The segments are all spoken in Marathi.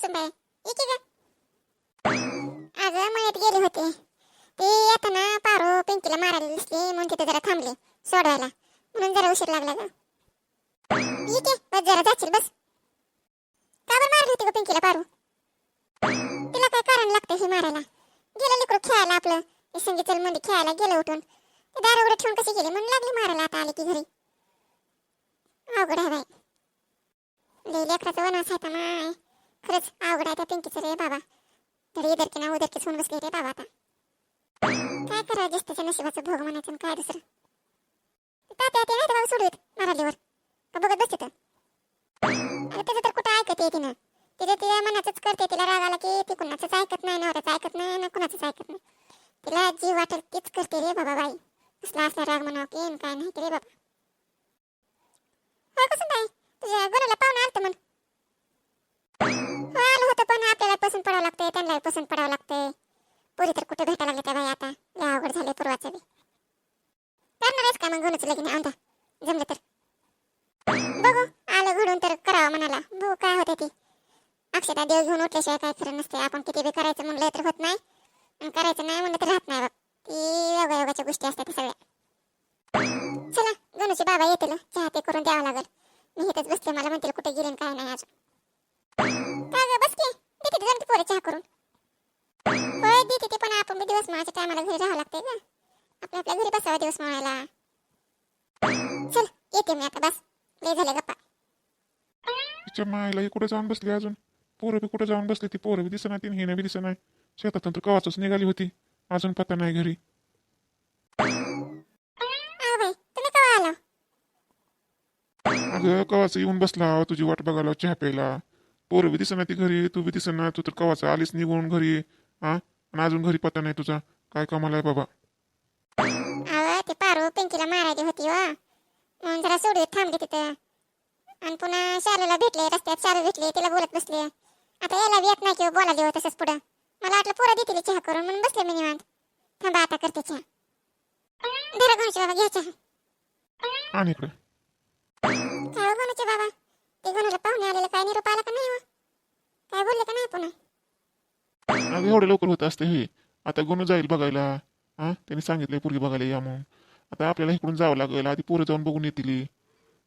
कुसुमबाई इथे का अगं मळ्यात गेले होते. ते येताना पारो पिंकीला मारायला दिसली म्हणून तिथे जरा थांबले सोडवायला. म्हणून जरा उशीर लागला ग. इथे बस जरा जाशील बस. का बरं मारली होती ग पिंकीला पारू? तिला काय कारण लागतं हे मारायला? गेलं लेकरू खेळायला आपलं. ते संगीत चलमध्ये खेळायला गेलं उठून. ते दार उघडं ठेवून कशी गेली? म्हणून लागली मारायला आता आली की घरी. अवघड आहे बाई. लेकराचा वनवास आहे माय. खरंच अवघड आहे त्या पिंकीचं रे बाबा. तरी इधरकी ना उधरकीच होऊन बसली रे बाबा आता. काय करावं ज्येष्ठाच्या नशिबाचं भोग म्हणायचं आणि काय दुसरं? तात्या ते नाही बाबा सोडवीत मारालीवर का बघत बसते तर अरे त्याचं तर कुठं ऐकत येते ना तिथे तिच्या मनाचंच करते तिला राग आला की ती कुणाचंच ऐकत नाही नवऱ्याचं ऐकत नाही ना कुणाचंच ऐकत नाही. तिला जीव वाटेल तीच करते रे बाबा बाई. कसला असला राग म्हणावं की काय नाही रे बाबा. होय कसं बाई तुझ्या गुणाला पाहुणा आलतं म्हण. आलं होतं पण आपल्याला पसंत पडावं लागतंय त्यांना पसंत पडावं लागतंय. पुरी तर कुठे भेटायला लागले त्या बाई आता? लय अवघड झाले पूर्वाचं बी. करणारच का मग गुणाचं लगीन आणता जमलं तर. बघू आलं घडून तर करावं म्हणाला. बघू काय होते ती. अक्षता देव घेऊन उठल्याशिवाय काय खरं नसते आपण किती बी करायचं म्हणलं तर होत नाही. आणि करायचं नाही म्हणलं तर राहत नाही बघ ती योगा योगाच्या गोष्टी असतात सगळ्या. चला गणूचे बाबा येतील. चहा ते करून द्यावं लागेल. मी इथंच बसले. मला म्हणतील कुठे गेले काय नाही अजून. का ग बस की. देते पोरे चहा करून. होय देते ते पण आपण दिवस माळाच्या टायमाला घरी राहावं लागतंय का आपल्या आपल्या घरी बसावं दिवस माळायला. चल येते मी आता बस. लय झाले गप्पा. तिच्या मायला कुठे जाऊन बसली अजून. पोरं बी कुठे जाऊन बसली ती पोरं बी दिसत नाही हिने बी नाही शेतातून तर कवाचच निघाली होती. अजून पत्ता नाही घरी. अगं कवाच येऊन बसला तुझी वाट बघायला चहा प्यायला. पोरं बी दिसत नाही ती घरी तू बी दिसत नाही तू तर कवाच आलीस निघून घरी हा? आणि अजून घरी पत्ता नाही तुझा. काय कामाला आहे बाबा? अहो ती पारू पिंकीला मारायची होती व म्हणून जरा सोडू थांबली तिथं. आणि पुन्हा शालूला भेटले रस्त्यात शालू भेटले तिला बोलत बसले. आता याला बी येत नाही किंवा बोलायला हो तसंच पुढं. मला वाटलं पोरं देतील चहा करून म्हणून बसले मी निवांत. थांबा आता करते चहा. धरा गणूचे बाबा घ्या चहा. आणि इकडे. काय हो गणूचे बाबा? ते गणूला पाहुणे आलेले काय निरोप आला का नाही? हो काय बोलले का नाही पुन्हा? अगं एवढं लवकर होत असते हे. आता गुण जाईल बघायला. हा? त्यांनी सांगितलंय पोरगी बघायला या म्हणून. आता आपल्याला इकडून जावं लागेल. आधी पोरं जाऊन बघून येतील.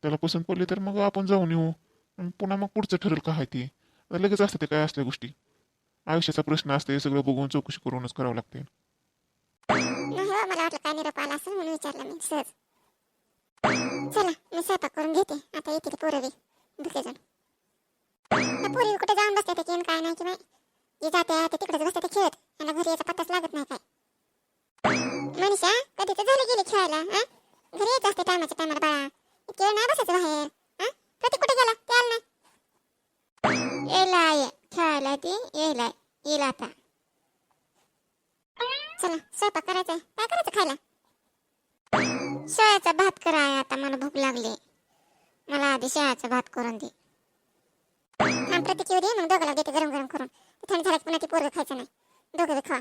त्याला पसंत पडली तर मग आपण जाऊन येऊ. पुन्हा मग पुढचं ठरेल का आहे ते? आता लगेच असतं ते काय असल्या गोष्टी. आयुष्याचा प्रश्न असते सगळं बघून चौकशी करूनच करावं लागते हो मला वाटलं काय निरोप आला असेल म्हणून विचारलं मी सहज. चला मी स्वयंपाक करून घेते. आता येतील पोरं बी. दुखे जण राहिला हा घरी येत असते टायमाच्या टायमाला बाळा. इतके वेळ नाही बसायचं बाहेर हा प्रतीक कुठे गेला? त्याला आलं नाही. येला ये खेळायला ती येला येईल आता. चला स्वयंपाक करायचा काय करायचं खायला? शेळ्याचा भात करा आता मला भूक लागली. मला आधी शेळ्याचा भात करून दे. थांब प्रतीक येऊ दे. मग दोघाला देते गरम गरम करून थंड झालं पुन्हा ती पोरं खायचं नाही. दोघं खा.